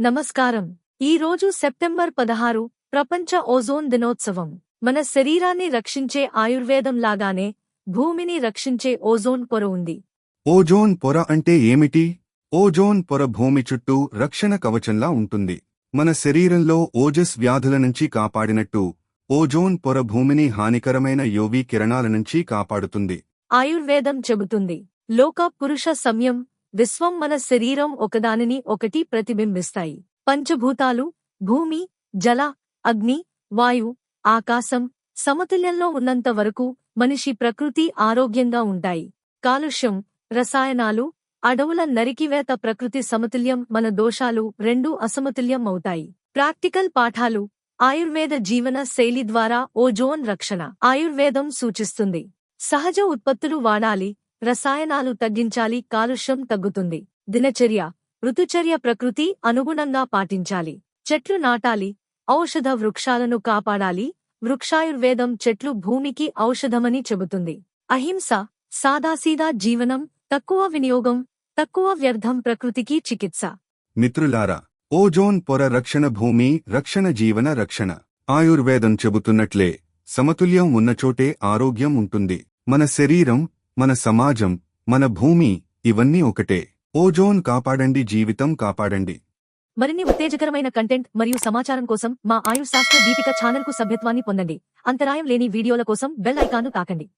నమస్కారం. ఈ రోజు సెప్టెంబర్ పదహారు ప్రపంచ ఓజోన్ దినోత్సవం. మన శరీరాన్ని రక్షించే ఆయుర్వేదం లాగానే భూమిని రక్షించే ఓజోన్ పొర ఉంది. ఓజోన్ పొర అంటే ఏమిటి? ఓజోన్ పొర భూమి చుట్టూ రక్షణ కవచంలా ఉంటుంది. మన శరీరంలో ఓజస్ వ్యాధుల నుంచి కాపాడినట్టు ఓజోన్ పొర భూమిని హానికరమైన యోవీ కిరణాల నుంచి కాపాడుతుంది. ఆయుర్వేదం చెబుతుంది. లోక పురుష సమయం విశ్వం మన శరీరం ఒకదానిని ఒకటి ప్రతిబింబిస్తాయి. పంచభూతాలు భూమి జల అగ్ని వాయు ఆకాశం సమతుల్యంలో ఉన్నంత వరకు మనిషి ప్రకృతి ఆరోగ్యంగా ఉంటాయి. కాలుష్యం రసాయనాలు అడవుల నరికివేత ప్రకృతి సమతుల్యం మన దోషాలు రెండూ అసమతుల్యం అవుతాయి. ప్రాక్టికల్ పాఠాలు ఆయుర్వేద జీవన శైలి ద్వారా ఓజోన్ రక్షణ ఆయుర్వేదం సూచిస్తుంది. సహజ ఉత్పత్తులు వాడాలి రసాయనాలు తగ్గించాలి కాలుష్యం తగ్గుతుంది. దినచర్య ఋతుచర్య ప్రకృతి అనుగుణంగా పాటించాలి. చెట్లు నాటాలి ఔషధ వృక్షాలను కాపాడాలి. వృక్షాయుర్వేదం చెట్లు భూమికి ఔషధమని చెబుతుంది. అహింస సాదాసీదా జీవనం తక్కువ వినియోగం తక్కువ వ్యర్థం ప్రకృతికి చికిత్స. మిత్రులారా ఓజోన్ పొర రక్షణ భూమి రక్షణ జీవన రక్షణ. ఆయుర్వేదం చెబుతున్నట్లే సమతుల్యం ఉన్నచోటే ఆరోగ్యం ఉంటుంది. మన శరీరం మన సమాజం మన భూమి ఇవన్నీ ఒకటే. ఓజోన్ కాపాడండి జీవితం కాపాడండి. మరిన్ని ఉత్తేజకరమైన కంటెంట్ మరియు సమాచారం కోసం మా ఆయుష్ శాస్త్ర దీపిక ఛానల్కు సభ్యత్వాన్ని పొందండి. అంతరాయం లేని వీడియోల కోసం బెల్ ఐకాన్ను తాకండి.